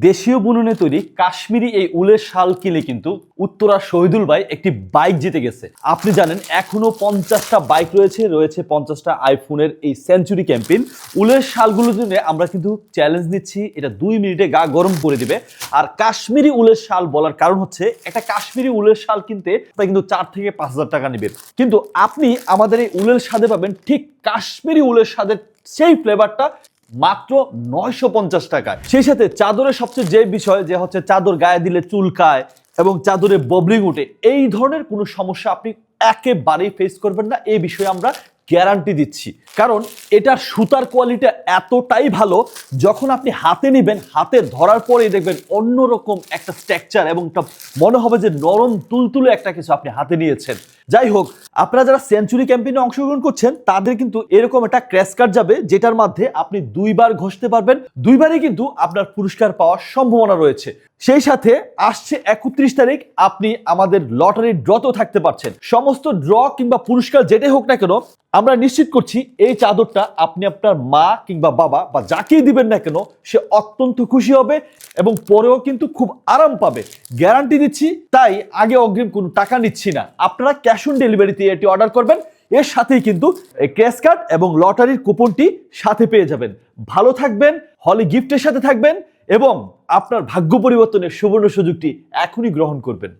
দেশীয় বুননে তৈরি কাশ্মীরি এই উলের শাল কিনে কিন্তু উত্তরা শহীদুল ভাই একটি বাইক জিতে গেছে। আপনি জানেন, এখনও পঞ্চাশটা বাইক রয়েছে রয়েছে পঞ্চাশটা আইফোনের এই সেঞ্চুরি ক্যাম্পেইন। উলের শালগুলোর জন্য আমরা কিন্তু চ্যালেঞ্জ নিচ্ছি, এটা দুই মিনিটে গা গরম করে দিবে। আর কাশ্মীরি উলের শাল বলার কারণ হচ্ছে, একটা কাশ্মীরি উলের শাল কিনতে তা কিন্তু চার থেকে পাঁচ হাজার টাকা নেবে। কিন্তু আপনি আমাদের এই উলের স্বাদে পাবেন ঠিক কাশ্মীরি উলের স্বাদের সেই ফ্লেভারটা মাত্র নয়শো পঞ্চাশ টাকা সেই সাথে চাদরের সবচেয়ে যে বিষয়, যে হচ্ছে চাদর গায়ে দিলে চুলকায় এবং চাদরে ববলিং উঠে এই ধরনের কোনো সমস্যা আপনি একেবারেই ফেস করবেন না। এই বিষয়ে আমরা গ্যারান্টি দিচ্ছি। কারণ এটার সুতার কোয়ালিটি এতটাই ভালো, যখন আপনি হাতে নেবেন, হাতে ধরার পরেই দেখবেন অন্যরকম একটা স্ট্রাকচার এবং মনে হবে যে নরম, তুলতুলে একটা কিছু আপনি হাতে নিয়েছেন। যাই হোক, আপনারা যারা সেঞ্চুরি ক্যাম্পেইনে অংশগ্রহণ করছেন, তাদের কিন্তু এরকম একটা ক্র্যাশ কার্ড যাবে, যেটার মধ্যে আপনি দুইবার ঘষতে পারবেন। দুইবারই কিন্তু আপনার পুরস্কার পাওয়ার সম্ভাবনা রয়েছে। সেই সাথে আসছে একত্রিশ তারিখ, আপনি আমাদের লটারির ড্রতেও থাকতে পারছেন। সমস্ত ড্র কিংবা পুরস্কার যেটাই হোক না কেন আমরা নিশ্চিত করছি এই চাদরটা আপনি আপনার মা কিংবা বাবা বা যাকেই দিবেন না কেন, সে অত্যন্ত খুশি হবে এবং পরেও কিন্তু খুব আরাম পাবে। গ্যারান্টি দিচ্ছি, তাই আগে অগ্রিম কোনো টাকা নিচ্ছি না। আপনারা ক্যাশ অন ডেলিভারিতে এটি অর্ডার করবেন। এর সাথেই কিন্তু ক্যাশ কার্ড এবং লটারির কুপনটি সাথে পেয়ে যাবেন। ভালো থাকবেন, হলে গিফটের সাথে থাকবেন এবং আপনার ভাগ্য পরিবর্তনের সুবর্ণ সুযোগটি এখনই গ্রহণ করবেন।